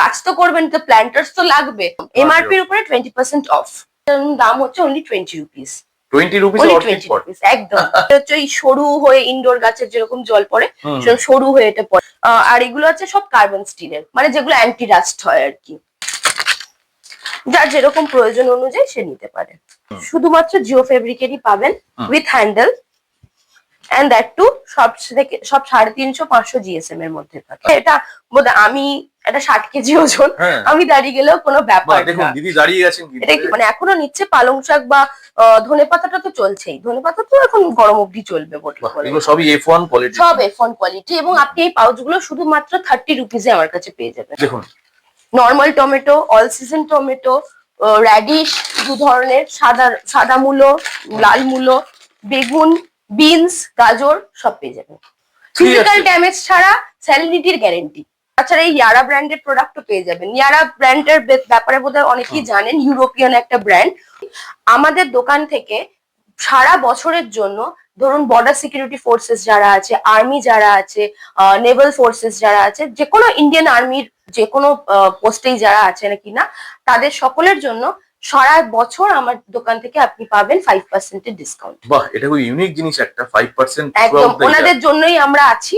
গাছ তো করবেন তো প্ল্যান্টার্স তো লাগবে। এমআরপির উপরে টোয়েন্টি পার্সেন্ট অফ দাম হচ্ছে অনলি টোয়েন্টি রুপিস একদম। এটা হচ্ছে সরু হয়ে ইনডোর গাছের যেরকম জল পড়ে। সরু হয়ে এটা পড়ে। আর এগুলো হচ্ছে সব কার্বন স্টিলের মানে যেগুলো অ্যান্টি রাস্ট হয় আর কি। যার যেরকম প্রয়োজন অনুযায়ী সে নিতে পারে। শুধুমাত্র জিও ফেব্রিকেরই পাবেন with handle and that too সব থেকে সব সাড়ে তিনশো পাঁচশো জিএসএম এর মধ্যে থাকে। এটা আমি একটা ষাট কেজি ওজন হ্যাঁ। আমি দাঁড়িয়ে গেলেও কোনো ব্যাপার দেখুন দিদি দাঁড়িয়ে গেছেন এটা কি মানে এখনও নিচ্ছে পালং শাক বা ধনে পাতাটা তো চলছেই। ধনে পাতা তো এখন গরম অবধি চলবে। এগুলো সবই এফ ওয়ান কোয়ালিটি সব এফ ওয়ান কোয়ালিটি এবং আপনি এই পাউচগুলো শুধুমাত্র থার্টি রুপিজে আমার কাছে পেয়ে যাবেন। দেখুন। Normal tomato all season tomato radish দু ধরনের সাদা সাদা মূলো লাল মূলো বেগুন বিনস গাজর সব পেয়ে যাবেন। ফিজিক্যাল ড্যামেজ ছাড়া স্যালিনিটির গ্যারেন্টি তাছাড়া এই ইয়ারা ব্র্যান্ডের প্রোডাক্টও পেয়ে যাবেন। ইয়ারা ব্র্যান্ডের ব্যাপারে বোধহয় অনেকেই জানেন ইউরোপিয়ান একটা ব্র্যান্ড আমাদের দোকান থেকে সারা বছরের জন্য ধরুন বর্ডার সিকিউরিটি ফোর্সেস যারা আছে আর্মি যারা আছে নেভাল ফোর্সেস যারা আছে যে কোনো ইন্ডিয়ান আর্মির যে কোনো পোস্টেই যারা আছে নাকি না তাদের সকলের জন্য সারা বছর আমার দোকান থেকে আপনি পাবেন ফাইভ পার্সেন্টের ডিসকাউন্ট বাহ এটা খুব ইউনিক জিনিস একটা ফাইভ পার্সেন্ট একদম ওনাদের জন্যই আমরা আছি।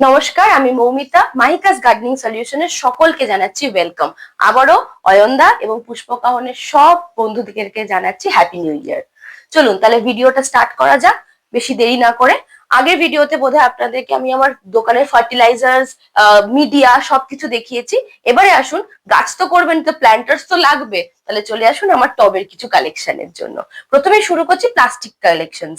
নমস্কার, আমি মৌমিতা, মাহিকাস গার্ডেনিং সলিউশনের সকলকে জানাচ্ছি ওয়েলকাম। আবারও অয়নদা এবং পুষ্পকাহনের সব বন্ধুদেরকে জানাচ্ছি হ্যাপি নিউ ইয়ার। চলুন, তাহলে ভিডিওটা স্টার্ট করা যাক, বেশি দেরি না করে। আগের ভিডিওতে বোধহয় আপনাদেরকে আমি আমার দোকানের ফার্টিলাইজার্স মিডিয়া সবকিছু দেখিয়েছি। এবারে আসুন, গাছ তো করবেন তো, প্ল্যান্টার্স তো লাগবে। তাহলে চলে আসুন আমার টবের কিছু কালেকশনের জন্য। প্রথমে শুরু করছি প্লাস্টিক কালেকশন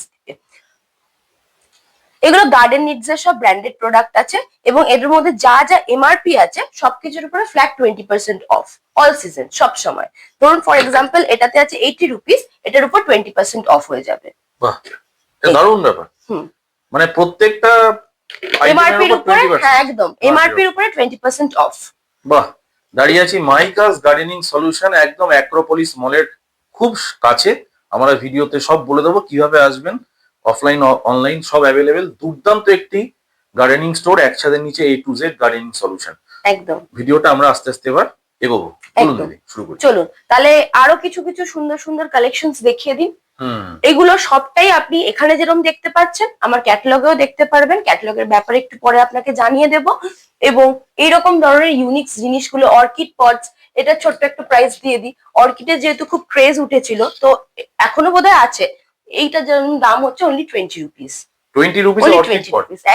এগুলো গার্ডেন নিডস এর সব ব্র্যান্ডেড প্রোডাক্ট আছে এবং এর মধ্যে যা যা এমআরপি আছে সবকিছুর উপরে flat twenty percent off all season সব সময়। ধরুন ফর এক্সাম্পল এটাতে আছে এইটি রুপিস এটার উপর টোয়েন্টি পার্সেন্ট অফ হয়ে যাবে। দারুণ ব্যাপার। মানে প্রত্যেকটা এমআরপির আইটেমের উপর উপরে 20% হ্যাঁ একদম। এমআরপির উপরে টোয়েন্টি পার্সেন্ট অফ বাহ দাঁড়িয়ে আছি মাইকাস গার্ডেনিং সলিউশন একদম অ্যাক্রোপলিস মলের খুব কাছে। আমরা ভিডিওতে সব বলে দেবো কীভাবে আসবেন। অফলাইন অনলাইন সব অ্যাভেলেবেল দুর্দান্ত একটি গার্ডেনিং স্টোর একসাথে নিচে A to Z gardening solution একদম। ভিডিওটা আমরা আস্তে আস্তে এবার এগোবো। চলুন তাহলে আরও কিছু কিছু সুন্দর সুন্দর কালেকশনস দেখিয়ে দিন হুম। এগুলো সবটাই আপনি এখানে যেরকম দেখতে পাচ্ছেন আমার ক্যাটালগেও দেখতে পারবেন। ক্যাটালগের ব্যাপারে একটু পরে আপনাকে জানিয়ে দেব। এবং এইরকম ধরনের ইউনিক জিনিসগুলো অর্কিড পটস এটা ছোট্ট একটা প্রাইস দিয়ে দিই। অর্কিডের যেহেতু খুব ক্রেজ উঠেছিল তো এখনও বোধহয় আছে। এইটা যেমন দাম হচ্ছে অনলি টোয়েন্টি রুপিস টোয়েন্টি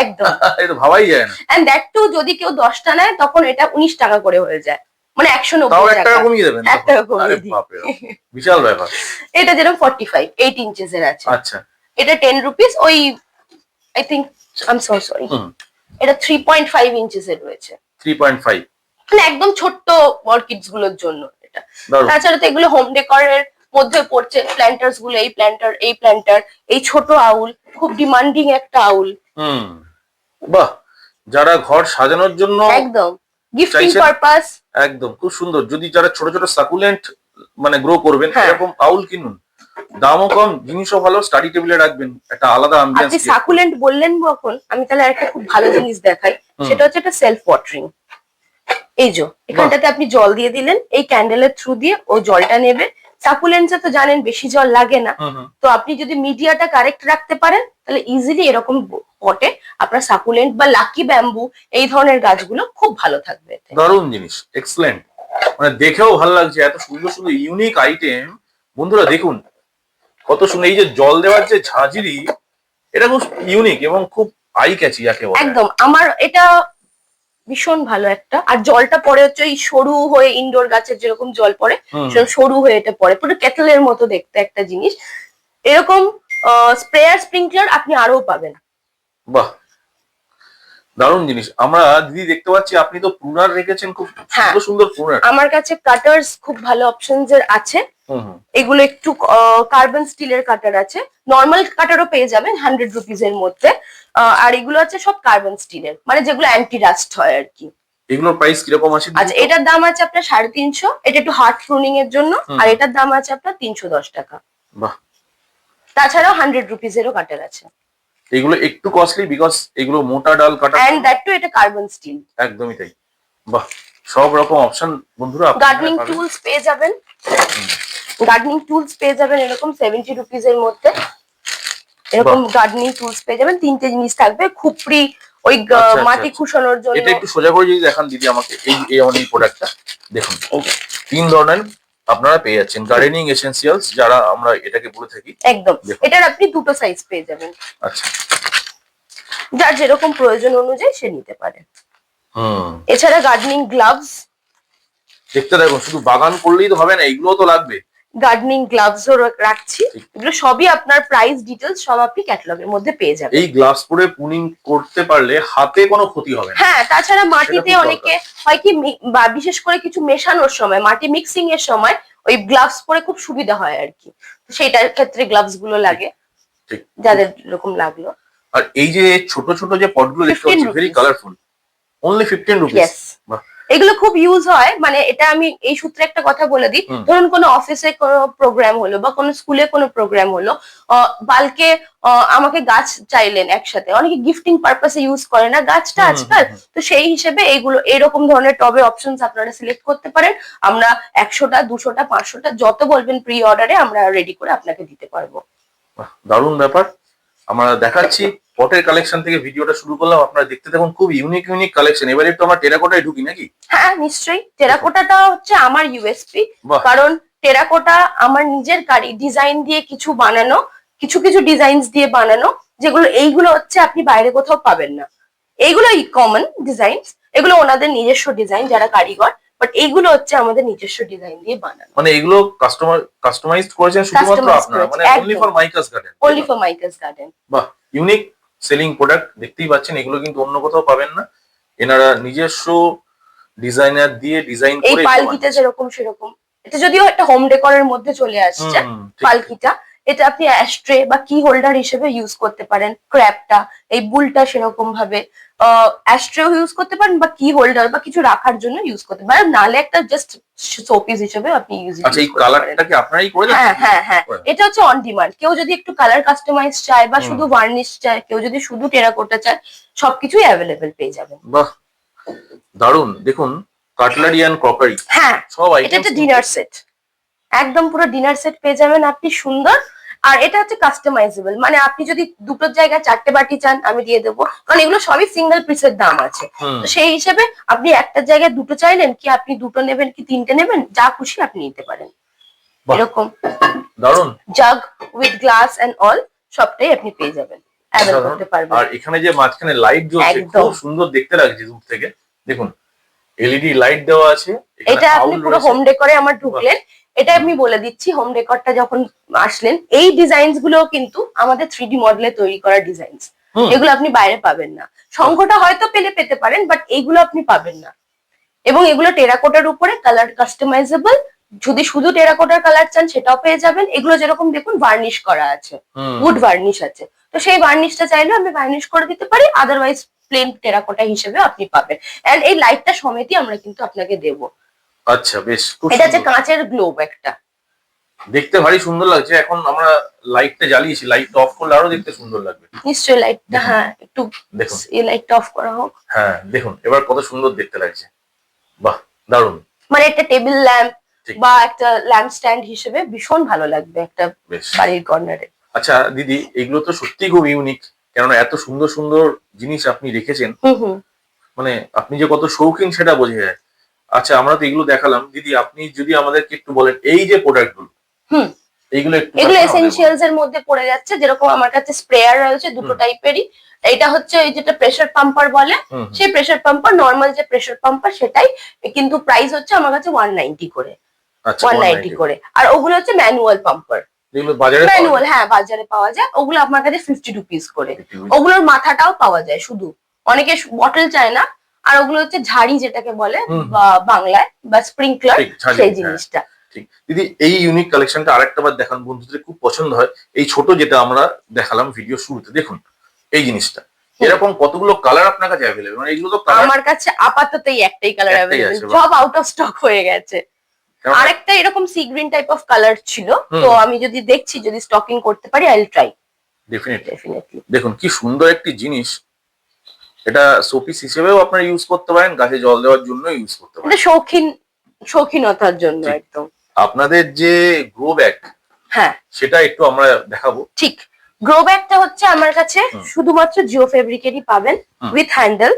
একদম। এটা ভাবাই যায় না। এন্ড দ্যাট টু যদি কেউ দশটা নেয় তখন এটা উনিশ টাকা করে হয়ে যায়। মানে একশো নব্বই টাকা। টাকা কমিয়ে দেবেন এক টাকা কমিয়ে আরে দিই। বাপরে বাপ, বিশাল ব্যাপার। এটা যেরকম ফর্টি ফাইভ এইট ইঞ্চেস এর আছে। আচ্ছা। এটা টেন রুপিস ওই I think I am so sorry এটা থ্রি পয়েন্ট ফাইভ ইঞ্চেস এর রয়েছে। থ্রি পয়েন্ট ফাইভ মানে একদম ছোট্ট অর্কিডসগুলোর জন্য এটা। তাছাড়া তো এগুলো হোম ডেকোরের মধ্যে পড়ছে প্ল্যান্টার্সগুলো এই প্ল্যান্টার এই প্ল্যান্টার এই ছোট আউল খুব ডিমান্ডিং একটা আউল। হুম বাহ যারা ঘর সাজানোর জন্য একদম গিফটিং পারপাস একদম খুব সুন্দর। যদি যারা ছোট ছোট সাকুলেন্ট মানে গ্রো করবেন হ্যাঁ। এরকম আউল কিনুন। দামও কম জিনিসও ভালো স্টাডি টেবিলে রাখবেন একটা আলাদা আপনি সাকুলেন্ট বললেন যখন আমি তাহলে একটা খুব ভালো জিনিস দেখাই সেটা হচ্ছে একটা সেলফ ওয়াটারিং এই যে এখানটাতে আপনি জল দিয়ে দিলেন এই ক্যান্ডেলের থ্রু দিয়ে ও জলটা নেবে সাকুলেন্টসে তো জানেন বেশি জল লাগে না। তো আপনি যদি মিডিয়াটা কারেক্ট রাখতে পারেন তাহলে ইজিলি এরকম পটে আপনার সাকুলেন্ট বা লাকি ব্যাম্বু এই ধরনের গাছগুলো খুব ভালো থাকবে। দারুণ জিনিস এক্সেলেন্ট মানে দেখেও ভালো লাগছে এত সুন্দর সুন্দর ইউনিক আইটেম বন্ধুরা দেখুন কত সুন্দর এই যে জল দেওয়ার যে ঝাঁঝরি এটা খুব ইউনিক এবং খুব আই ক্যাচি যাকে একদম আমার এটা ভীষণ ভালো একটা। আর জলটা পরে হচ্ছে ওই সরু হয়ে ইনডোর গাছের যেরকম জল পড়ে সেরকম সরু হয়ে এটা পড়ে। পুরো কেটলের মতো দেখতে একটা জিনিস। এরকম স্প্রেয়ার স্প্রিংকলার আপনি আরও পাবেন। বাহ! দারুণ জিনিস। আমরা দিদি দেখতে পাচ্ছি আপনি তো প্রুনার রেখেছেন খুব হ্যাঁ। সুন্দর সুন্দর প্রুনার। আমার কাছে কাটার্স খুব ভালো অপশনস এর আছে। এগুলো একটু কার্বন স্টিলের কাটার আছে। নর্মাল কাটারও পেয়ে যাবেন হান্ড্রেড রুপিস এর মধ্যে। আর এগুলো আছে সব কার্বন স্টিলের মানে যেগুলো অ্যান্টি রাস্ট হয় আর কি। এগুলোর প্রাইস কীরকম আছে? আচ্ছা এটার দাম আছে আপনার সাড়ে তিনশো এটা একটু হার্ড প্রুনিং এর জন্য আর এটার দাম আছে আপনার তিনশো দশ টাকা। বাহ। তাছাড়াও হান্ড্রেড রুপিস এরও কাটার আছে। এগুলো একটু কস্টলি বিকজ এগুলো মোটা ডাল কাটা অ্যান্ড দ্যাট টু এটা কার্বন স্টিল একদমই তাই। বাহ সব রকম অপশন বন্ধুরা আপনি গার্ডেনিং টুলস পেয়ে যাবেন। গার্ডেনিং টুলস পেয়ে যাবেন এরকম সেভেন্টি রুপিস এর মধ্যে। এরকম গার্ডেনিং টুলস পেয়ে যাবেন। তিনটে জিনিস থাকবে। খুপড়ি ওই আচ্ছা, আচ্ছা, মাটি আচ্ছা। খুশানোর জন্য। এটা একটু সোজা করে যদি দেখান দিদি আমাকে। এই এই আমার এই প্রোডাক্টটা দেখুন। তিন ধরনের আপনারা পেয়ে যাচ্ছেন। গার্ডেনিং এসেন্সিয়ালস যারা আমরা এটাকে বলে থাকি। একদম। এটার আপনি দুটো সাইজ পেয়ে যাবেন। আচ্ছা। যার যেরকম প্রয়োজন অনুযায়ী সে নিতে পারে। হুম। এছাড়া গার্ডেনিং গ্লাভস দেখতে দেখুন শুধু বাগান করলেই তো হবে না এগুলোও তো লাগবে। গার্ডেনিং গ্লাভসও রাখছি। এগুলো সবই আপনার প্রাইস ডিটেলস সব আপনি ক্যাটালগের মধ্যে পেয়ে যাবেন। এই গ্লাভস পরে পুনিং করতে পারলে হাতে কোনো ক্ষতি হবে না। হ্যাঁ তাছাড়া মাটিতে অনেকে হয় কি বা বিশেষ করে কিছু মেশানোর সময় মাটি মিক্সিং এর সময় ওই গ্লাভস পরে খুব সুবিধা হয় আর কি। তো সেইটার ক্ষেত্রে গ্লাভসগুলো লাগে যাদের এরকম লাগল। আর এই যে ছোট ছোট যে পটগুলো দেখতে 15 পাচ্ছি very colourful only fifteen rupees এগুলো খুব ইউজ হয়। মানে এটা আমি এই সূত্রে একটা কথা বলে দিই। ধরুন কোনো অফিসে কোনো প্রোগ্রাম হলো বা কোনো স্কুলে কোনো প্রোগ্রাম হলো বালকে আমাকে গাছ চাইলেন একসাথে। অনেকে গিফটিং পারপাসে ইউজ করে না। গাছটা আজকাল তো সেই হিসেবে এইগুলো এরকম ধরনের টবে অপশনস আপনারা সিলেক্ট করতে পারেন। আমরা একশোটা দুশোটা পাঁচশোটা যত বলবেন প্রি অর্ডারে আমরা রেডি করে আপনাকে দিতে পারব। দারুণ ব্যাপার। আমরা দেখাচ্ছি পটের কালেকশন থেকে ভিডিওটা শুরু করলাম। আপনারা দেখতে দেখুন খুব ইউনিক ইউনিক কালেকশন এবারে একটু আমরা টেরাকোটায় ঢুকি নাকি? হ্যাঁ নিশ্চয়ই। টেরাকোটাটা হচ্ছে আমার ইউএসপি কারণ টেরাকোটা আমার নিজের কারি ডিজাইন দিয়ে কিছু বানানো কিছু কিছু ডিজাইনস দিয়ে বানানো যেগুলো এইগুলো হচ্ছে আপনি বাইরে কোথাও পাবেন না। এইগুলো কমন ডিজাইনস এগুলো ওনাদের নিজস্ব ডিজাইন যারা কারিগর। বাট এইগুলো হচ্ছে আমাদের নিজস্ব ডিজাইন দিয়ে বানানো। মানে এগুলো কাস্টমার কাস্টমাইজ করেছেন শুধুমাত্র আপনারা? মানে অনলি ফর মাইকাস গার্ডেন অনলি ফর মাইকাস গার্ডেন বাহ ইউনিক সেলিং প্রোডাক্ট দেখতেই পাচ্ছেন এগুলো কিন্তু অন্য কোথাও পাবেন না। এনারা নিজস্ব ডিজাইনার দিয়ে ডিজাইন এই করে পালকিটা যেরকম সেরকম। এটা যদিও একটা হোম ডেকোরের মধ্যে চলে আসছে পালকিটা। এটা আপনি অ্যাস্ট্রে বা কি হোল্ডার হিসেবে ইউজ করতে পারেন ক্র্যাপটা এই বুলটা সেরকম ভাবে। অ্যাস্ট্রেও ইউজ করতে পারেন বা কি হোল্ডার বা কিছু রাখার জন্য ইউজ করতে পারেন। নালে একটা জাস্ট শোপিস হিসেবে আপনি ইউজ আচ্ছা এই কালারটা কি আপনারাই করে হ্যাঁ হ্যাঁ হ্যাঁ। এটা হচ্ছে অন ডিমান্ড কেউ যদি একটু কালার কাস্টমাইজ চায় বা শুধু ভার্নিশ চায় কেউ যদি শুধু টেরাকোটা চায় সবকিছুই অ্যাভেলেবেল পেয়ে যাবেন। বাহ! দারুণ দেখুন কাটলারি অ্যান্ড ক্রকারি হ্যাঁ সব এটা আইটেম একটা ডিনার সেট একদম পুরো ডিনার সেট পেয়ে যাবেন আপনি সুন্দর। আর এটা হচ্ছে কাস্টমাইজেবল মানে আপনি যদি দুটোর জায়গায় চারটে বাটি চান আমি দিয়ে দেবো। কারণ এগুলো সবই সিঙ্গেল পিসের দাম আছে। তো সেই হিসেবে আপনি একটার জায়গায় দুটো চাইলেন কি আপনি দুটো নেবেন কি তিনটে নেবেন? যা খুশি আপনি নিতে পারেন। এরকম। দারুণ jug with glass and all সবটাই আপনি পেয়ে যাবেন। করতে পারবেন আর এখানে যে মাঝখানে লাইট জ্বলছে খুব সুন্দর দেখতে লাগছে দূর থেকে। দেখুন এলইডি লাইট দেওয়া আছে এটা আপনি পুরো হোম ডেকোরে আমার ঢুকলেন। এটা আমি বলে দিচ্ছি হোম ডেকোরটা যখন আসলেন এই ডিজাইনসগুলো কিন্তু আমাদের থ্রি ডি মডেলে তৈরি করা ডিজাইনস এগুলো আপনি বাইরে পাবেন না। সংখ্যাটা হয়তো পেলে পেতে পারেন বাট এইগুলো আপনি পাবেন না। এবং এগুলো টেরাকোটার উপরে কালার কাস্টমাইজেবল যদি শুধু টেরাকোটার কালার চান সেটাও পেয়ে যাবেন। এগুলো যেরকম দেখুন ভার্নিশ করা আছে। উড ভার্নিশ আছে। তো সেই ভার্নিশটা চাইলে আমি ভার্নিশ করে দিতে পারি আদারওয়াইজ প্লেন টেরাকোটা হিসেবে আপনি পাবেন। এন্ড এই লাইটটা সমেতই আমরা কিন্তু আপনাকে দেবো। আচ্ছা বেশ এটা হচ্ছে কাঁচের গ্লোব একটা। দেখতে ভারী সুন্দর লাগছে এখন আমরা লাইটটা জ্বালিয়েছি লাইটটা অফ করলে আরও দেখতে সুন্দর লাগবে। নিশ্চয়ই লাইটটা হ্যাঁ একটু দেখুন। এই লাইটটা অফ করা হোক। হ্যাঁ দেখুন এবার কত সুন্দর দেখতে লাগছে। বাহ দারুণ মানে একটা টেবিল ল্যাম্প বা একটা ল্যাম্প স্ট্যান্ড হিসেবে ভীষণ ভালো লাগবে একটা বাড়ির কর্নারে আচ্ছা দিদি এগুলো তো সত্যি খুব ইউনিক কেননা এত সুন্দর সুন্দর জিনিস আপনি রেখেছেন। মানে আপনি যে কত শৌখিন সেটা বোঝা যায়। আচ্ছা আমরা তো এগুলো দেখালাম। দিদি আপনি যদি আমাদেরকে একটু বলেন এই যে প্রোডাক্টগুলো হুম। এইগুলো এগুলো এসেনশিয়ালস এর মধ্যে পড়ে যাচ্ছে যেরকম আমার কাছে স্প্রেয়ার রয়েছে দুটো টাইপেরই। এটা হচ্ছে এই যেটা প্রেসার পাম্পার বলে। সেই প্রেসার পাম্পার নর্মাল যে প্রেসার পাম্পার সেটাই। কিন্তু প্রাইস হচ্ছে আমার কাছে ওয়ান নাইনটি করে। আচ্ছা ওয়ান নাইনটি করে। আর ওগুলো হচ্ছে ম্যানুয়াল পাম্পার ম্যানুয়াল হ্যাঁ বাজারে পাওয়া যায়। ওগুলো আমার কাছে ফিফটি রুপিস করে। ওগুলোর মাথাটাও পাওয়া যায় শুধু। অনেকে বটল চায় না আর ওগুলো হচ্ছে ঝাড়ি যেটাকে বলে বাংলায় বা স্প্রিংকলার সেই হ্যাঁ। জিনিসটা। ঠিক। দিদি এই ইউনিক কালেকশনটা আরেকটা বার দেখান বন্ধুদের খুব পছন্দ হয়। এই ছোট যেটা আমরা দেখালাম ভিডিও শুরুতে দেখুন এই জিনিসটা। এরকম কতগুলো কালার আপনার কাছে অ্যাভেলেবল মানে এগুলো তো আমার কাছে আপাতত এই একটাই কালার অ্যাভেলেবল সব আউট অফ স্টক হয়ে গেছে। আরেকটা এরকম sea green type of colour ছিল। তো আমি যদি দেখছি যদি স্টকিং করতে পারি I will try definitely definitely দেখুন কি সুন্দর একটি জিনিস। এটা শোপিস হিসেবেও আপনারা ইউজ করতে পারেন গাছে জল দেওয়ার জন্য ইউজ করতে পারেন। শৌখিন শৌখিনতার জন্য একদম। আপনাদের যে গ্রো ব্যাগ হ্যাঁ। সেটা একটু আমরা দেখাবো। ঠিক। গ্রো ব্যাগটা হচ্ছে আমার কাছে শুধুমাত্র জিও ফেব্রিকেরই পাবেন with handle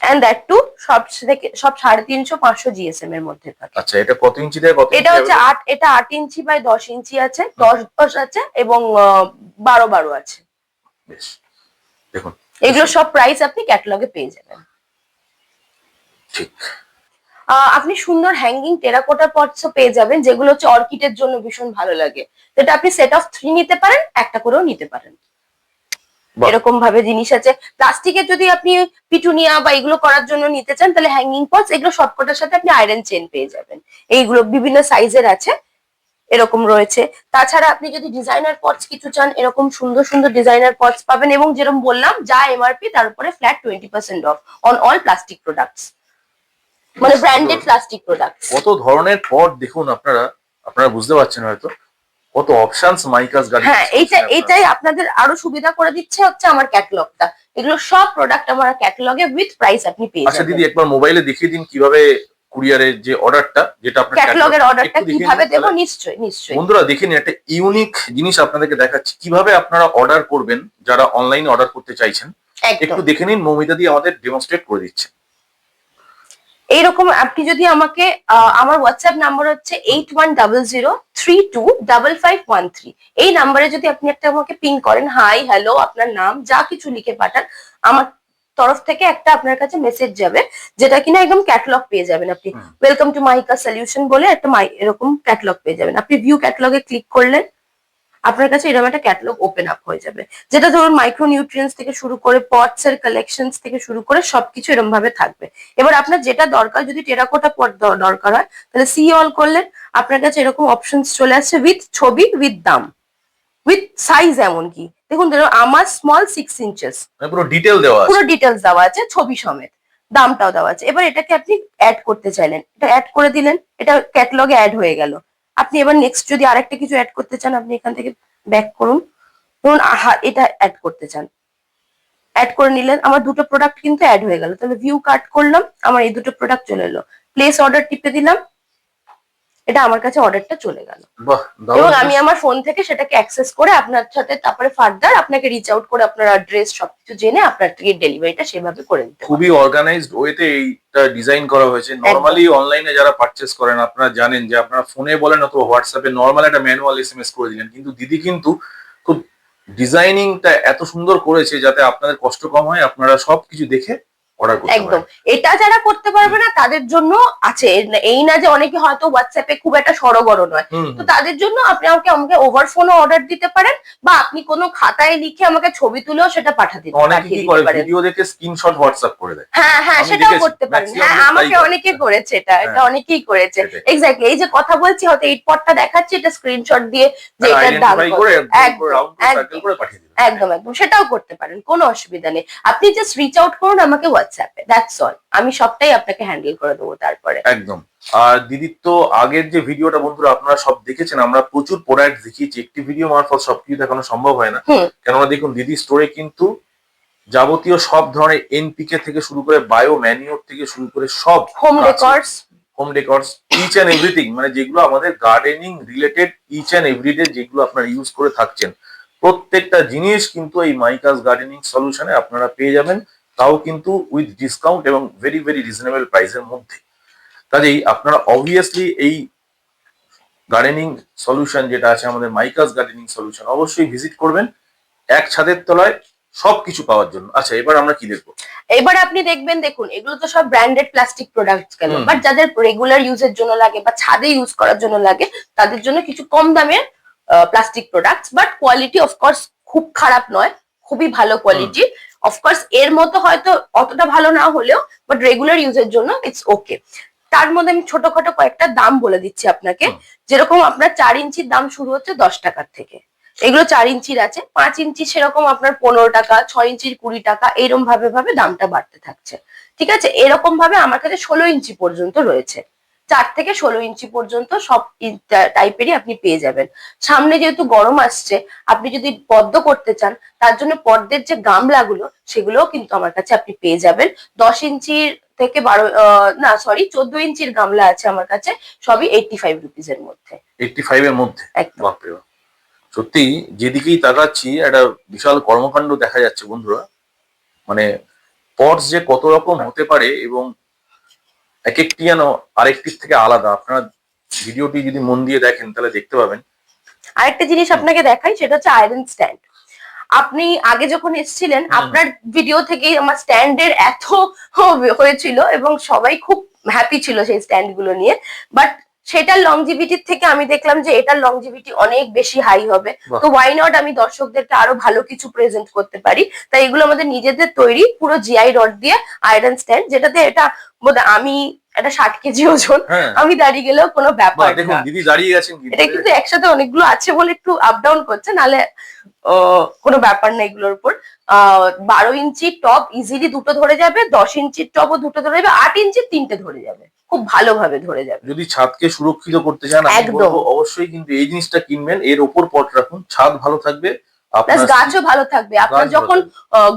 and that too সব থেকে সব সাড়ে তিনশো পাঁচশো জিএসএম এর মধ্যে থাকে। আচ্ছা এটা কত ইঞ্চি থেকে কত এটা হচ্ছে আট এটা আট ইঞ্চি বাই দশ ইঞ্চি আছে দশ দশ আছে এবং বারো বারো আছে। বেশ। দেখুন এগুলো সব প্রাইস আপনি ক্যাটালগে পেয়ে যাবেন। ঠিক। আপনি সুন্দর হ্যাঙ্গিং টেরাকোটা পটসও পেয়ে যাবেন যেগুলো হচ্ছে অর্কিডের জন্য ভীষণ ভালো লাগে। যেটা আপনি সেট অফ থ্রি নিতে পারেন একটা করেও নিতে পারেন। এরকম ভাবে জিনিস আছে। প্লাস্টিকের যদি আপনি পিটুনিয়া বা এগুলো করার জন্য নিতে চান তাহলে হ্যাঙ্গিং পটস এগুলো সবকটার সাথে আপনি আয়রন চেন পেয়ে যাবেন। এইগুলো বিভিন্ন সাইজের আছে। এরকম রয়েছে। তাছাড়া আপনি যদি ডিজাইনার পটস কিছু চান এরকম সুন্দর সুন্দর ডিজাইনার পটস পাবেন এবং যেরকম বললাম যা এমআরপি তার উপরে flat twenty percent off on all plastic products মানে ব্র্যান্ডেড প্লাস্টিক প্রোডাক্টস কত ধরনের পট দেখুন আপনারা আপনারা বুঝতে পারছেন হয়তো। কত অপশনস মাইকাস গাড়ি হ্যাঁ এইটা এইটাই আপনাদের আরও সুবিধা করে দিচ্ছে হচ্ছে আমার ক্যাটালগটা এগুলো সব প্রোডাক্ট আমার ক্যাটালগে উইথ প্রাইস আপনি পেয়ে আচ্ছা দিদি একবার মোবাইলে দেখিয়ে দিন কীভাবে কুরিয়ারের যে অর্ডারটা যেটা আপনার ক্যাটালগের অর্ডারটা কীভাবে দেবো। নিশ্চয়ই নিশ্চয়ই। বন্ধুরা দেখে নিন একটা ইউনিক জিনিস আপনাদেরকে দেখাচ্ছি। কীভাবে আপনারা অর্ডার করবেন যারা অনলাইনে অর্ডার করতে চাইছেন একটু দেখে নিন মৌমিতা দিয়ে আমাদের ডেমনস্ট্রেট করে দিচ্ছে। এইরকম আপনি যদি আমাকে আমার হোয়াটসঅ্যাপ নাম্বার হচ্ছে eight one double zero three two double five one three এই নাম্বারে যদি আপনি একটা আমাকে পিন করেন হাই হ্যালো আপনার নাম যা কিছু লিখে পাঠান আমার তরফ থেকে একটা আপনার কাছে মেসেজ যাবে যেটা কিনা একদম ক্যাটলগ পেয়ে যাবেন আপনি। ওয়েলকাম টু মাইকা সলিউশন বলে একটা মাই এরকম ক্যাটলগ পেয়ে যাবেন। আপনি ভিউ ক্যাটালগে ক্লিক করলেন আপনার কাছে এরকম একটা ক্যাটলগ ওপেন আপ হয়ে যাবে। যেটা ধরুন মাইক্রো নিউট্রিয়েন্টস থেকে শুরু করে পটস এর কালেকশনস থেকে শুরু করে সবকিছু এরকম ভাবে থাকবে। এবার আপনার যেটা দরকার যদি টেরাকোটা পট দরকার হয় তাহলে সি অল করলেন আপনার কাছে এরকম অপশনস চলে আসছে উইথ ছবি উইথ দাম। উইথ সাইজ এমনকি দেখুন ধরুন আমার স্মল সিক্স ইঞ্চেস পুরো ডিটেল দেওয়া পুরো ডিটেলস দেওয়া আছে ছবি সমেত। দামটাও দেওয়া আছে। এবার এটাকে আপনি অ্যাড করতে চাইলেন। এটা অ্যাড করে দিলেন এটা ক্যাটলগে অ্যাড হয়ে গেল। আপনি এবার নেক্সট যদি আরেকটা কিছু অ্যাড করতে চান আপনি এখান থেকে ব্যাক করুন। ধরুন আহা এটা অ্যাড করতে চান। অ্যাড করে নিলেন। আমার দুটো প্রোডাক্ট কিন্তু অ্যাড হয়ে গেল। তাহলে ভিউ কাট করলাম। আমার এই দুটো প্রোডাক্ট চলে এলো। প্লেস অর্ডার টিপে দিলাম। এটা আমার কাছে অর্ডারটা চলে গেল। বাহ এবং আমি আমার ফোন থেকে সেটাকে অ্যাক্সেস করে আপনার সাথে তারপরে ফার্দার আপনাকে রিচ আউট করে আপনার অ্যাড্রেস সবকিছু জেনে আপনার থেকে ডেলিভারিটা সেভাবে করে দিতে খুবই অর্গানাইজড ওয়েতে এইটা ডিজাইন করা হয়েছে। নর্মালি অনলাইনে যারা পারচেস করেন আপনারা জানেন যে আপনারা ফোনে বলেন অথবা হোয়াটসঅ্যাপে নর্মাল একটা ম্যানুয়াল এসএমএস করে দিলেন। কিন্তু দিদি কিন্তু খুব ডিজাইনিংটা এত সুন্দর করেছে যাতে আপনাদের কষ্ট কম হয় আপনারা সবকিছু দেখে একদম। এটা যারা করতে পারবে না তাদের জন্য আছে। এই না যে অনেকে হয়তো হোয়াটসঅ্যাপে খুব একটা সড়গড় নয়। তো তাদের জন্য আপনি আমাকে আমাকে ওভার ফোনও অর্ডার দিতে পারেন বা আপনি কোনো খাতায় লিখে আমাকে ছবি তুলেও সেটা পাঠাতে পারেন। ভিডিও দেখে স্ক্রিনশট হোয়াটসঅ্যাপ করে দেয়। হ্যাঁ হ্যাঁ সেটাও করতে পারেন। হ্যাঁ আমাকে। অনেকে করেছে এটা এটা হ্যাঁ। অনেকেই করেছে। এক্স্যাক্টলি এই যে কথা বলছি হয়তো এই পটটা দেখাচ্ছি এটা স্ক্রিনশট দিয়ে যে এটা দাম করে একদম, করে পাঠিয়ে একদম একদম। সেটাও করতে পারেন কোনো অসুবিধা নেই। আপনি জাস্ট রিচ আউট করুন আমাকে হোয়াটসঅ্যাপে দ্যাটস অল আমি সবটাই আপনাকে হ্যান্ডেল করে দেবো তারপরে। একদম। আর দিদির তো আগের যে ভিডিওটা বন্ধুরা আপনারা সব দেখেছেন আমরা প্রচুর প্রোডাক্ট দেখিয়েছি। একটি ভিডিও মারফত সবকিছু দেখানো সম্ভব হয় না। কেননা দেখুন দিদি স্টোরে কিন্তু যাবতীয় সব ধরনের এনপিকে থেকে শুরু করে বায়ো ম্যানিওর থেকে শুরু করে সব home. Records home decors each and everything মানে যেগুলো আমাদের gardening related each and everyday যেগুলো আপনারা ইউজ করে থাকছেন। প্রত্যেকটা জিনিস কিন্তু এই মাইকাস গার্ডেনিং সলিউশনে আপনারা পেয়ে যাবেন। তাও কিন্তু উইথ ডিসকাউন্ট এবং ভেরি ভেরি রিজনেবল প্রাইসের মধ্যে। কাজেই আপনারা অবভিয়াসলি এই গার্ডেনিং সলিউশন যেটা আছে আমাদের মাইকাস গার্ডেনিং সলিউশন অবশ্যই ভিজিট করবেন। এক ছাদের তলায় সবকিছু পাওয়ার জন্য। আচ্ছা এবার আমরা কি দেখব? এবার আপনি দেখবেন দেখুন এগুলো তো সব ব্র্যান্ডেড প্লাস্টিক প্রোডাক্টস গেল হুম। বাট যাদের রেগুলার ইউজের জন্য লাগে বা ছাদে ইউজ করার জন্য লাগে তাদের জন্য কিছু কম দামের plastic products but quality of course খুব খারাপ নয় খুবই ভালো কোয়ালিটি অফকোর্স এর মতো হয়তো অতটা ভালো না হলেও বাট রেগুলার ইউজের জন্য ইটস ওকে তার মধ্যে আমি ছোটখাটো কয়েকটা দাম বলে দিচ্ছি আপনাকে যেরকম আপনার চার ইঞ্চির দাম শুরু হচ্ছে দশ টাকার থেকে। এগুলো চার ইঞ্চির আছে পাঁচ ইঞ্চি সেরকম আপনার পনেরো টাকা ছয় ইঞ্চির কুড়ি টাকা এরকম ভাবে ভাবে দামটা বাড়তে থাকছে। ঠিক আছে? এরকম ভাবে আমার কাছে ষোলো ইঞ্চি পর্যন্ত রয়েছে। চার থেকে ষোলো ইঞ্চি পর্যন্ত সব টাইপেরই আপনি পেয়ে যাবেন। সামনে যেহেতু গরম আসছে আপনি যদি পদ্ম করতে চান তার জন্য পদ্মের যে গামলাগুলো সেগুলোও কিন্তু আমার কাছে আপনি পেয়ে যাবেন। দশ ইঞ্চির থেকে বারো না সরি চোদ্দ ইঞ্চির গামলা আছে আমার কাছে সবই এইটটি ফাইভ রুপিস রুপিজের মধ্যে। এইটটি ফাইভ এর মধ্যে? সত্যি যেদিকেই তাকাচ্ছি একটা বিশাল কর্মকাণ্ড দেখা যাচ্ছে বন্ধুরা। মানে পটস যে কত রকম হতে পারে এবং এক একটি যেন আরেকটির থেকে আলাদা। আপনারা ভিডিওটি যদি মন দিয়ে দেখেন তাহলে দেখতে পাবেন। আরেকটা জিনিস আপনাকে দেখাই সেটা হচ্ছে আয়রন স্ট্যান্ড আপনি আগে যখন এসেছিলেন আপনার ভিডিও থেকেই আমার স্ট্যান্ডের এত হয়েছিল এবং সবাই খুব হ্যাপি ছিল সেই স্ট্যান্ডগুলো নিয়ে। বাট সেটার লংজিভিটির থেকে আমি দেখলাম যে এটার লংজিভিটি অনেক বেশি হাই হবে। তো ওয়াই নট আমি দর্শকদেরকে আরও ভালো কিছু প্রেজেন্ট করতে পারি? তাই এগুলো আমাদের নিজেদের তৈরি পুরো জিআই রড দিয়ে আয়রন স্ট্যান্ড যেটাতে এটা আমি একটা ষাট কেজি ওজন হ্যাঁ। আমি দাঁড়িয়ে গেলেও কোনো ব্যাপার দেখুন দিদি দাঁড়িয়ে গেছেন এটা কিন্তু একসাথে অনেকগুলো আছে বলে একটু আপ ডাউন করছে নালে আহ, কোনো ব্যাপার না এগুলোর উপর। আহ, বারো ইঞ্চি টপ ইজিলি দুটো ধরে যাবে দশ ইঞ্চির টপও দুটো ধরে যাবে আট ইঞ্চির তিনটে ধরে যাবে। খুব ভালোভাবে ধরে যাবে। যদি ছাদকে সুরক্ষিত করতে চান একদম। অবশ্যই কিন্তু এই জিনিসটা কিনবেন এর ওপর পট রাখুন ছাদ ভালো থাকবে প্লাস আপনার গাছও ভালো থাকবে। আপনার যখন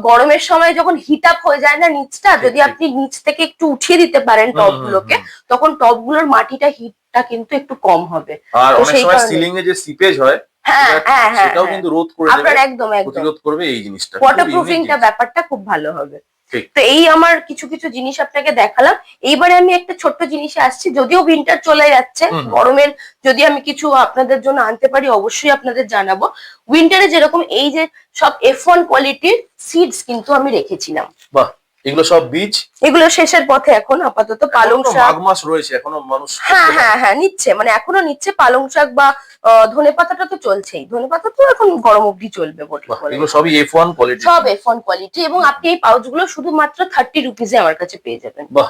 গরমের সময় যখন হিট আপ হয়ে যায় না নিচটা যদি আপনি নিচ থেকে একটু উঠিয়ে দিতে পারেন টপ গুলোকে তখন টপগুলোর মাটিটা হিটটা কিন্তু একটু কম হবে। আর অনেক সময় সিলিং এ যে সিপেজ হয় হ্যাঁ হ্যাঁ হ্যাঁ সেটাও হ্যাঁ। কিন্তু রোধ করে আপনার দেবে একদম একদম। প্রতিরোধ করবে এই জিনিসটা। ওয়াটার খুব প্রুফিংটা ব্যাপারটা খুব ভালো হবে। তো এই আমার কিছু কিছু জিনিস আপনাকে দেখালাম। এইবারে আমি একটা ছোট্ট জিনিসে আসছি যদিও উইন্টার চলে যাচ্ছে। গরমের যদি আমি কিছু আপনাদের জন্য আনতে পারি অবশ্যই আপনাদের জানাব। উইন্টারে যেরকম এই যে সব এফ ওয়ান কোয়ালিটির সিডস কিন্তু আমি রেখেছিলাম। বাহ এগুলো সব বীজ? এগুলো শেষের পথে এখন আপাতত পালং শাক মাঘ মাস রয়েছে এখনও মানুষ হ্যাঁ হ্যাঁ হ্যাঁ নিচ্ছে মানে এখনও নিচ্ছে পালং শাক বা ধনে পাতাটা তো চলছেই। ধনে পাতা তো এখন গরম অবধি চলবে এগুলো সবই এফ ওয়ান কোয়ালিটি সব এফ ওয়ান কোয়ালিটি এবং আপনি এই পাউচগুলো শুধুমাত্র থার্টি রুপিজে আমার কাছে পেয়ে যাবেন। বাহ।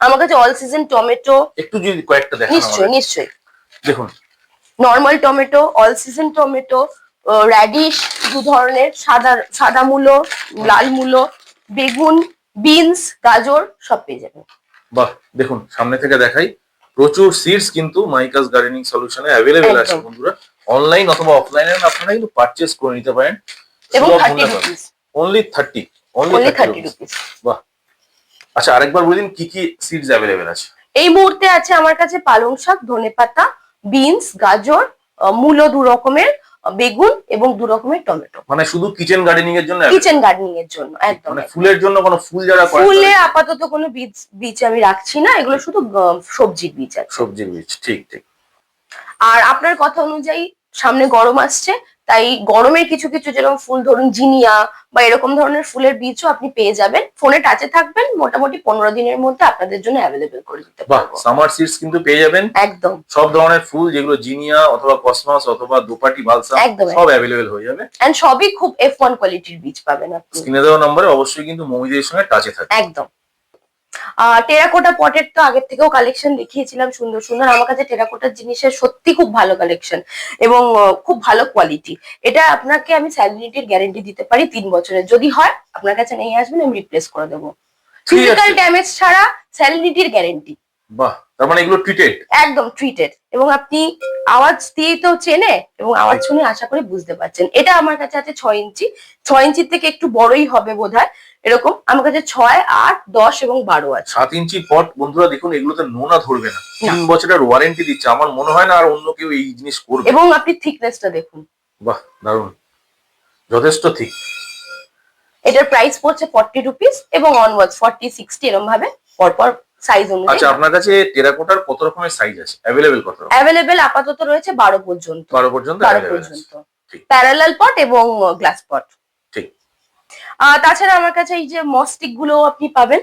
আমার কাছে অল সিজন টমেটো একটু যদি কয়েকটা দেখান নিশ্চয়ই নিশ্চয়ই। দেখুন। Normal tomato all season tomato radish দু ধরনের সাদা সাদা মূলো লাল মূলো বেগুন বিনস গাজর সব পেয়ে যাবেন বাহ দেখুন সামনে থেকে দেখাই প্রচুর সিডস কিন্তু মাইকাস গার্ডেনিং সলিউশনে অ্যাভেলেবেল আছে বন্ধুরা। অনলাইন অথবা অফলাইনে আপনারা কিন্তু পারচেস করে নিতে পারেন। এবং thirty rupees only thirty only only thirty thirty rupees বাহ। আচ্ছা আরেকবার বলে দিন কি কি সিডস অ্যাভেলেবেল আছে? এই মুহূর্তে আছে আমার কাছে পালং শাক ধনেপাতা বিনস গাজর মূলো দু রকমের। বেগুন এবং দু রকমের টমেটো। মানে শুধু কিচেন গার্ডেনিং এর জন্য কিচেন গার্ডেনিং এর জন্য একদম মানে ফুলের জন্য কোনো ফুল যারা করে ফুলে আপাতত কোনো বীজ বীজ আমি রাখছি না এগুলো শুধু সবজির বীজ আছে সবজির বীজ ঠিক ঠিক। আর আপনার কথা অনুযায়ী সামনে গরম আসছে তাই গরমের কিছু কিছু যেরকম ফুল ধরুন জিনিয়া বা এরকম ধরনের ফুলের বীজও আপনি পেয়ে যাবেন। ফোনে টাচে থাকবেন মোটামুটি পনেরো দিনের মধ্যে আপনাদের জন্য অ্যাভেলেবেল করে দিতে পারব। সামার সিডস কিন্তু পেয়ে যাবেন। একদম। সব ধরনের ফুল যেগুলো জিনিয়া অথবা কসমাস অথবা দুপাটি বালসাম একদম, সব অ্যাভেলেবেল হয়ে যাবে। এন্ড সবই খুব এফ ওয়ান কোয়ালিটির বীজ পাবেন আপনি। স্ক্রিনে দেওয়া নম্বরে অবশ্যই কিন্তু মমিদের সঙ্গে টাচে থাকে একদম। টেরাকোটা পটের তো আগের থেকেও কালেকশন দেখিয়েছিলাম সুন্দর সুন্দর। আমার কাছে টেরাকোটার জিনিসের সত্যি খুব ভালো কালেকশন এবং খুব ভালো কোয়ালিটি এটা আপনাকে আমি স্যালিনিটির গ্যারেন্টি দিতে পারি তিন বছরের। যদি হয় আপনার কাছে নিয়ে আসবেন আমি রিপ্লেস করে দেবো। ফিজিক্যাল ড্যামেজ ছাড়া স্যালিনিটির গ্যারেন্টি বাহ তার মানে এগুলো ট্রিটেড একদম ট্রিটেড এবং আপনি আওয়াজ দিয়েই তো চেনে এবং আওয়াজ শুনে আশা করে বুঝতে পারছেন। এটা আমার কাছে আছে ছয় ইঞ্চি। ছয় ইঞ্চির থেকে একটু বড়ই হবে বোধহয়। এরকম? আমার কাছে ছয় আট দশ এবং বারো আছে। সাত ইঞ্চি পট বন্ধুরা দেখুন এগুলোতে নোনা ধরবে না। তিন বছরের ওয়ারেন্টি দিচ্ছে। আমার মনে হয় না আর অন্য কেউ এই জিনিস করবে। এবং আপনি থিকনেসটা দেখুন। বাহ দারুণ যথেষ্ট ঠিক এটার প্রাইস পড়ছে ফর্টি রুপিস এবং অনওয়ার্ডস ফর্টি সিক্সটি এরকম ভাবে পরপর সাইজ আচ্ছা অনুযায়ী আপনার কাছে টেরাকোটার কত রকমের সাইজ আছে? অ্যাভেলেবেল কত রকম? অ্যাভেলেবেল আপাতত রয়েছে বারো পর্যন্ত। বারো পর্যন্ত বারো available আছে। পর্যন্ত। প্যারালাল পট এবং গ্লাস পট তাছাড়া আমার কাছে এই যে মস্টিকগুলো আপনি পাবেন।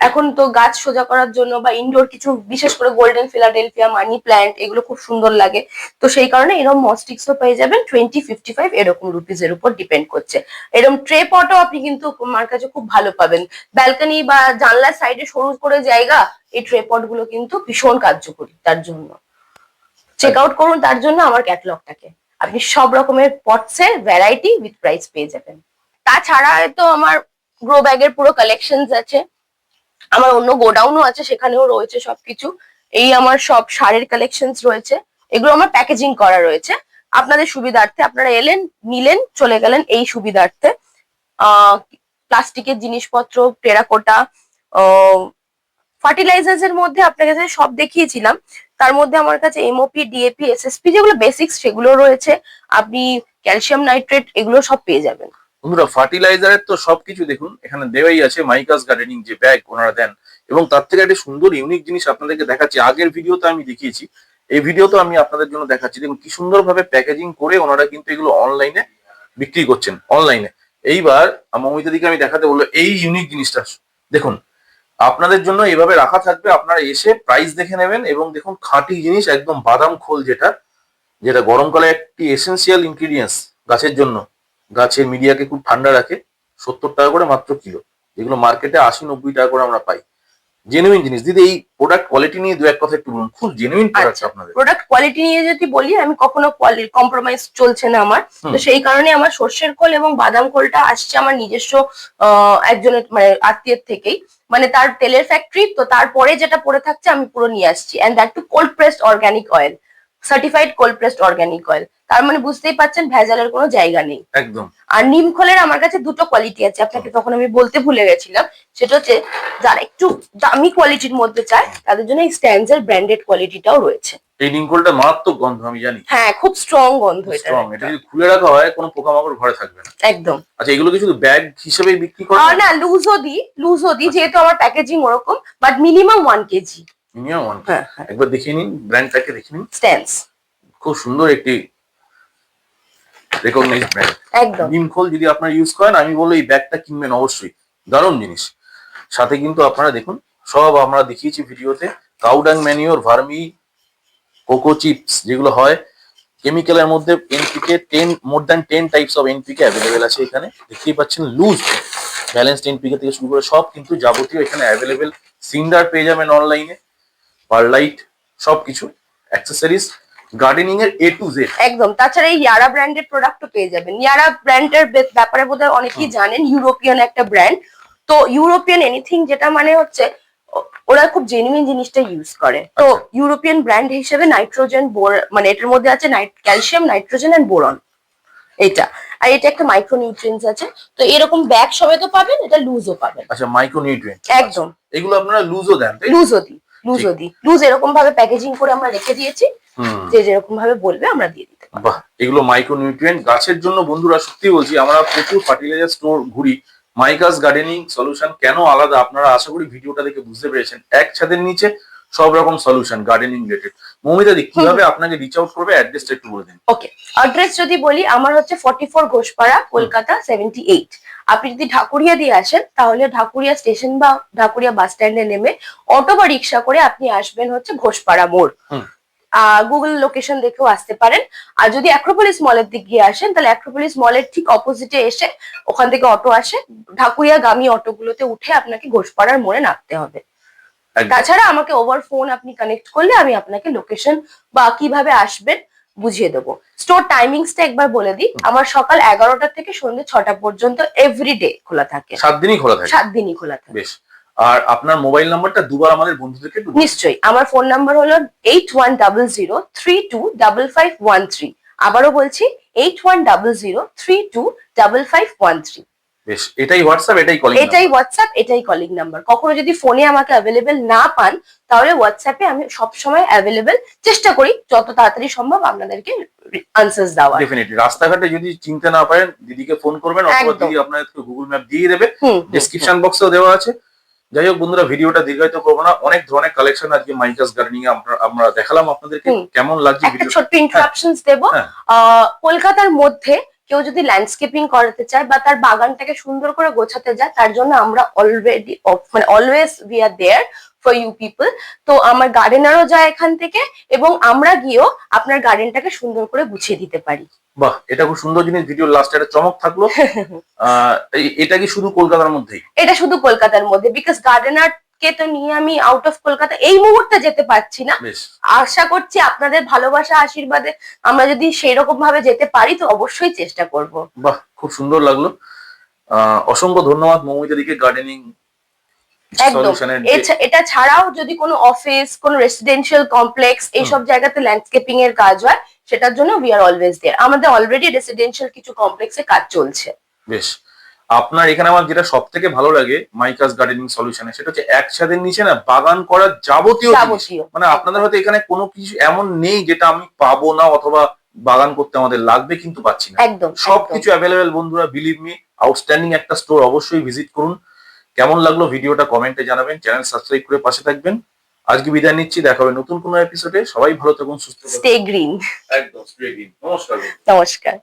এখন তো গাছ সোজা করার জন্য বা ইনডোর কিছু বিশেষ করে গোল্ডেন ফিলাডেলফিয়া মানি প্ল্যান্ট এগুলো খুব সুন্দর লাগে। তো সেই কারণে এরকম মস্টিক্সও পেয়ে যাবেন। টোয়েন্টি ফিফটি ফাইভ এরকম রুপিস এর উপর ডিপেন্ড করছে। এরকম ট্রে পটও আপনি কিন্তু আমার কাছে খুব ভালো পাবেন। ব্যালকনি বা জানলার সাইডে সরু করে জায়গা, এই ট্রে পটগুলো কিন্তু ভীষণ কার্যকরী তার জন্য। চেক আউট করুন, তার জন্য আমার ক্যাটলগটাকে আপনি সব রকমের পটসের ভ্যারাইটি উইথ প্রাইস পেয়ে যাবেন। তাছাড়া তো আমার গ্রো ব্যাগের পুরো কালেকশন আছে। আমার অন্য গোডাউনও আছে, সেখানেও রয়েছে সবকিছু। এই আমার সব সারের কালেকশনস রয়েছে। এগুলো আমার প্যাকেজিং করা রয়েছে। আপনাদের সুবিধার্থে আপনারা এলেন, নিলেন, চলে গেলেন এই সুবিধার্থে। প্লাস্টিকের জিনিসপত্র, টেরাকোটা ফার্টিলাইজার্স এর মধ্যে আপনাকে সব দেখিয়েছিলাম। তার মধ্যে আমার কাছে এমওপি ডিএপি এসএসপি যেগুলো বেসিক্স সেগুলো রয়েছে। আপনি ক্যালসিয়াম নাইট্রেট এগুলো সব পেয়ে যাবেন। বন্ধুরা ফার্টিলাইজারের তো সবকিছু দেখুন, এখানে দেওয়াই আছে মাইকাস গার্ডেনিং যে ব্যাগ ওনারা দেন। এবং তার থেকে একটা সুন্দর ইউনিক জিনিস আপনাদেরকে দেখাচ্ছি। আগের ভিডিওতে আমি দেখিয়েছি, এই ভিডিওতে আমি আপনাদের জন্য দেখাচ্ছি। দেখুন, কি সুন্দরভাবে প্যাকেজিং করে ওনারা কিন্তু এগুলো অনলাইনে বিক্রি করছেন অনলাইনে এইবার মমিতা দিকে আমি দেখাতে বলল এই ইউনিক জিনিসটা। দেখুন, আপনাদের জন্য এভাবে রাখা থাকবে, আপনারা এসে প্রাইস দেখে নেবেন এবং দেখুন, খাঁটি জিনিস, একদম বাদাম খোল যেটা যেটা গরমকালে একটি এসেন্সিয়াল ইনগ্রিডিয়েন্টস গাছের জন্য। গাছের মিডিয়াকে খুব ঠান্ডা রাখে সত্তর টাকা করে মাত্র কিলো। যেগুলো মার্কেটে আশি নব্বই টাকা করে আমরা পাই। জেনুইন জিনিস। দিদি এই প্রোডাক্ট কোয়ালিটি নিয়ে দু এক কথা একটু বলুন। খুব জেনুইন প্রোডাক্ট আচ্ছা। আপনাদের। প্রোডাক্ট কোয়ালিটি নিয়ে যদি বলি আমি কখনো কম্প্রোমাইজ চলছে না আমার। তো সেই কারণে আমার সর্ষের খোল এবং বাদাম খোলটা আসছে আমার নিজস্ব একজনের মানে আত্মীয়ের থেকেই। মানে তার তেলের ফ্যাক্টরি তো তারপরে যেটা পড়ে থাকছে আমি পুরো নিয়ে আসছি। And that too cold pressed organic oil certified cold pressed organic oil তার মানে বুঝতেই পারছেন ভেজালের কোনো জায়গা নেই। একদম। আর নিম খোলের আমার কাছে দুটো কোয়ালিটি আছে আপনাকে তখন আমি বলতে ভুলে গেছিলাম। সেটা হচ্ছে যারা একটু দামি কোয়ালিটির মধ্যে চায় তাদের জন্য এই স্ট্যান্ডের ব্র্যান্ডেড কোয়ালিটিটাও রয়েছে। এই নিমকোলটা মারাত্মক গন্ধ আমি জানি। হ্যাঁ খুব স্ট্রং গন্ধ এটা। স্ট্রং এটা যদি খুলে রাখা হয় কোনো পোকামাকড় ঘরে থাকবে না। একদম। আচ্ছা এগুলো কি শুধু ব্যাগ হিসেবেই বিক্রি করা না লুজও দিই লুজও দিই যেহেতু আমার প্যাকেজিং ওরকম বাট মিনিমাম ওয়ান কেজি হ্যাঁ হ্যাঁ। একবার দেখিয়ে নিন ব্র্যান্ডটাকে দেখে নিন। স্ট্যান্ডস খুব সুন্দর একটি রেকগনাইজ ব্র্যান্ড একদম। নিমখোল যদি আপনারা ইউজ করেন আমি বলব এই ব্যাগটা কিনবেন অবশ্যই। দারুণ জিনিস। সাথে কিন্তু আপনারা দেখুন সব আমরা দেখিয়েছি ভিডিওতে cow dung manure vermi coco chips যেগুলো হয় কেমিক্যালের মধ্যে NPK ten more than ten types of NPK available আছে এখানে। দেখতেই পাচ্ছেন লুজ ব্যালেন্সড এনপিকে থেকে শুরু করে সব কিন্তু যাবতীয় এখানে অ্যাভেলেবেল সিন্ডার পেয়ে যাবেন অনলাইনে পারলাইট সবকিছু অ্যাক্সেসরিজ গার্ডেনিং এর এ টু জেড একদম তাছাড়া এই ইয়ারা ব্র্যান্ডের প্রোডাক্টও পেয়ে যাবেন। ইয়ারা ব্র্যান্ডের ব্যাপারে বোধহয় অনেকেই জানেন ইউরোপিয়ান একটা ব্র্যান্ড তো ইউরোপিয়ান এনিথিং যেটা মানে হচ্ছে ওরা খুব জেনুইন জিনিসটা ইউজ করে। তো আচ্ছা। ইউরোপিয়ান ব্র্যান্ড হিসেবে নাইট্রোজেন বোর মানে এটার মধ্যে আছে ক্যালসিয়াম নাইট্রোজেন এন্ড বোরন এটা আর এটা একটা মাইক্রোনিউট্রিয়েন্টস আছে। তো এরকম ব্যাগ সমেতও পাবেন এটা লুজও পাবেন। আচ্ছা মাইক্রো নিউট্রিয়েন্ট একদম। এগুলো আপনারা লুজও দেন লুজও দিই। লুজও দিই লুজ এরকম ভাবে প্যাকেজিং করে আমরা রেখে দিয়েছি যে যেরকম ভাবে বলবে আমরা দিয়ে দিতে বাহ এগুলো মাইক্রো নিউট্রিয়েন্ট গাছের জন্য বন্ধুরা সত্যি বলছি আমরা প্রচুর ফার্টিলাইজার স্টোর ঘুরি। মাইকাস গার্ডেনিং সলিউশন কেন আলাদা? আপনারা আশা করি ভিডিওটা দেখে বুঝতে পেরেছেন। এক ছাদের নিচে সব রকম solution gardening related Moumita di কীভাবে আপনাকে রিচ আউট করবে? অ্যাড্রেসটা একটু বলে দিন। ওকে অ্যাড্রেস যদি বলি আমার হচ্ছে forty four Ghoshpara Kolkata seventy eight আপনি যদি ঢাকুরিয়া দিয়ে আসেন তাহলে ঢাকুরিয়া স্টেশন বা ঢাকুরিয়া বাস স্ট্যান্ডে নেমে অটো বা রিক্সা করে আপনি আসবেন হচ্ছে ঘোষপাড়া মোড়। গুগল লোকেশন দেখেও আসতে পারেন। আর যদি অ্যাক্রোপলিস মলের দিক গিয়ে আসেন তাহলে অ্যাক্রোপলিস মলের ঠিক অপোজিটে এসে ওখান থেকে অটো আসে। ঢাকুরিয়া গামী অটোগুলোতে উঠে আপনাকে ঘোষপাড়ার মোড়ে নামতে হবে। তাছাড়া আমাকে ওভার ফোন আপনি কানেক্ট করলে আমি আপনাকে লোকেশন বা কীভাবে আসবেন বুঝিয়ে দেবো। স্টোর টাইমিংসটা একবার বলে দিই। আমার সকাল এগারোটা থেকে সন্ধ্যে ছটা পর্যন্ত এভরিডে খোলা থাকে। সাত দিনই খোলা থাকে? সাত দিনই খোলা থাকে। বেশ। আর আপনার মোবাইল নাম্বারটা দুবার আমাদের বন্ধুদেরকে নিশ্চয়ই। আমার ফোন নাম্বার হলো eight one double zero three two double five one three আবারও বলছি eight one double zero three two double five one three বেশ এটাই হোয়াটসঅ্যাপ এটাই কলিং এটাই হোয়াটসঅ্যাপ এটাই কলিং নাম্বার কখনো যদি ফোনে আমাকে অ্যাভেলেবেল না পান তাহলে হোয়াটসঅ্যাপে আমি সবসময় অ্যাভেলেবেল চেষ্টা করি যত তাড়াতাড়ি সম্ভব আপনাদেরকে আনসার্স দেওয়ার। ডেফিনেটলি রাস্তাঘাটে যদি চিনতে না পারেন দিদিকে ফোন করবেন অথবা। দিদি আপনাদেরকে গুগল ম্যাপ দিয়ে দেবে। ডেসক্রিপশন বক্সেও দেওয়া আছে। যাই হোক বন্ধুরা ভিডিওটা দীর্ঘায়িত করব না। অনেক ধরনের কালেকশন আজকে মাইকাস গার্ডেনিং আমরা দেখালাম আপনাদেরকে। কেমন লাগছে একটা ছোট্ট ইন্টারাপশনস দেবো। হ্যাঁ। কলকাতার মধ্যে কেউ যদি ল্যান্ডস্কেপিং করাতে চায় বা তার বাগানটাকে সুন্দর করে গোছাতে যায় তার জন্য আমরা অলরেডি মানে always we are there for you people তো আমার গার্ডেনারও যায় এখান থেকে এবং আমরা গিয়েও আপনার গার্ডেনটাকে সুন্দর করে গুছিয়ে দিতে পারি। বাহ এটা খুব সুন্দর জিনিস ভিডিও লাস্টে একটা চমক থাকল। এটা কি শুধু কলকাতার মধ্যেই? এটা শুধু কলকাতার মধ্যে বিকজ গার্ডেনার কে তো নিয়ে আমি আউট অফ কলকাতা এই মুহূর্তে যেতে পারছি না। আশা করছি আপনাদের ভালোবাসা আশীর্বাদে আমরা যদি সেই রকম ভাবে যেতে পারি তো অবশ্যই চেষ্টা করব। বাহ খুব সুন্দর লাগল। অসংখ্য ধন্যবাদ মৌমিতা দিকে গার্ডেনিং একদম। এটা ছাড়াও যদি কোনো অফিস কোনো রেসিডেন্সিয়াল কমপ্লেক্স এইসব জায়গাতে ল্যান্ডস্কেপিং এর কাজ হয় সেটার জন্য উই আর অলওয়েজ দেয়ার আমাদের অলরেডি রেসিডেন্সিয়াল কিছু কমপ্লেক্সে কাজ চলছে। বেশ। আপনার এখানে আমার যেটা সব থেকে ভালো লাগে মাইকাস গার্ডেনিং সলিউশনে সেটা হচ্ছে এক ছাদের নিচে না বাগান করার যাবতীয় মানে আপনাদের হয়তো এখানে কোনো কিছু এমন নেই যেটা আমি পাবো না অথবা বাগান করতে আমাদের লাগবে কিন্তু পাচ্ছি না। একদম সবকিছু অ্যাভেলেবেল বন্ধুরা বিলিভ মি আউটস্ট্যান্ডিং একটা স্টোর অবশ্যই ভিজিট করুন। কেমন লাগল ভিডিওটা কমেন্টে জানাবেন চ্যানেল সাবস্ক্রাইব করে পাশে থাকবেন। আজকে বিদায় নিচ্ছি দেখা হবে নতুন কোনো এপিসোডে সবাই ভালো থাকুন সুস্থ থাকুন। স্টে গ্রিন একদম straight in। নমস্কার নমস্কার।